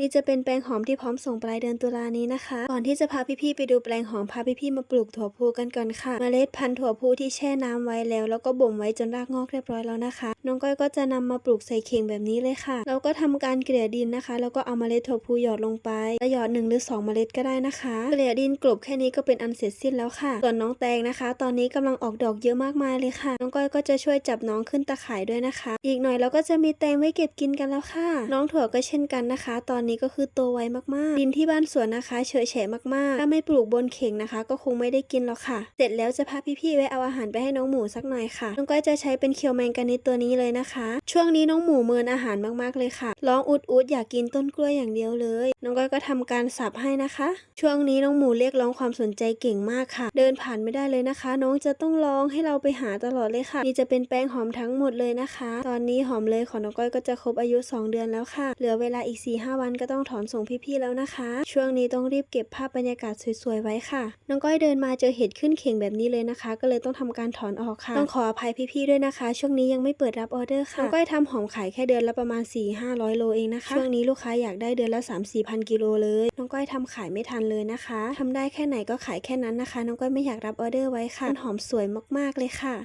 นี่จะเป็นแปลงหอมที่พร้อมส่งปลายเดือนตุลานี้นะคะ ก่อนที่จะพาพี่ๆไปดูแปลงหอมพาพี่ๆมาปลูกถั่วพูกันก่อนค่ะเมล็ดพันธุ์ถั่วพูที่แช่น้ำไว้แล้ว แล้วก็บ่มไว้จนรากงอกเรียบร้อยแล้วนะคะ น้องก้อยก็จะนำมาปลูกใส่เข่งแบบนี้เลยค่ะแล้วก็ทำการเกลี่ยดินนะคะ แล้วก็เอาเมล็ดถั่วพูหยอดลงไปจะหยอดหนึ่งหรือสองเมล็ดก็ได้นะคะ เกลี่ยดินกลบแค่นี้ก็เป็นอันเสร็จสิ้นแล้วค่ะ ส่วนน้องแตงนะคะ ตอนนี้กำลังออกดอกเยอะมากมายเลยค่ะ น้องก้อยก็จะช่วยจับน้องขึ้นตะข่ายด้วยนะคะ อีกหน่อยเราก็จะมีแตงไว้เก็บกินกันแล้วค่ะ น้องถั่วก็เช่นกันนะคะ ตอนนี้ก็คือโตไวมากๆ ดินที่บ้านสวนนะคะ เฉยแฉะมากๆ ถ้าไม่ปลูกบนเข่งนะคะ ก็คงไม่ได้กินหรอกค่ะ เสร็จแล้วจะพาพี่ๆไว้เอาอาหารไปให้น้องหมูสักหน่อยค่ะน้องก้อยจะใช้เป็นเคียวแมงกานิดตัวนี้เลยนะคะ ช่วงนี้น้องหมูเมินอาหารมากๆเลยค่ะ ร้องอุดอุดอยากกินต้นกล้วยอย่างเดียวเลย น้องก้อยก็ทำการสับให้นะคะ ช่วงนี้น้องหมูเรียกร้องความสนใจเก่งมากค่ะ เดินผ่านไม่ได้เลยนะคะ น้องจะต้องร้องให้เราไปหาตลอดเลยค่ะนี่จะเป็นแป้งหอมทั้งหมดเลยนะคะ ตอนนี้หอมเลยของน้องก้อยก็จะครบอายุ 2 เดือนแล้วค่ะ เหลือเวลาอีก4-5วันก็ต้องถอนส่งพี่ๆแล้วนะคะ ช่วงนี้ต้องรีบเก็บภาพบรรยากาศสวยๆไว้ค่ะ น้องก้อยเดินมาเจอเห็ดขึ้นเข่งแบบนี้เลยนะคะ ก็เลยต้องทำการถอนออกค่ะ ต้องขออภัยพี่ๆด้วยนะคะ ช่วงนี้ยังไม่เปิดรับออเดอร์ค่ะ น้องก้อยทำหอมขายแค่เดือนละประมาณ 4-500 โลเองนะคะ ช่วงนี้ลูกค้าอยากได้เดือนละ 3-4พันกิโลเลย น้องก้อยทำขายไม่ทันเลยนะคะทำได้แค่ไหนก็ขายแค่นั้นนะคะ น้องก้อยไม่อยากรับออเดอร์ไว้ค่ะมันหอมสวยมากๆเลยค่ะ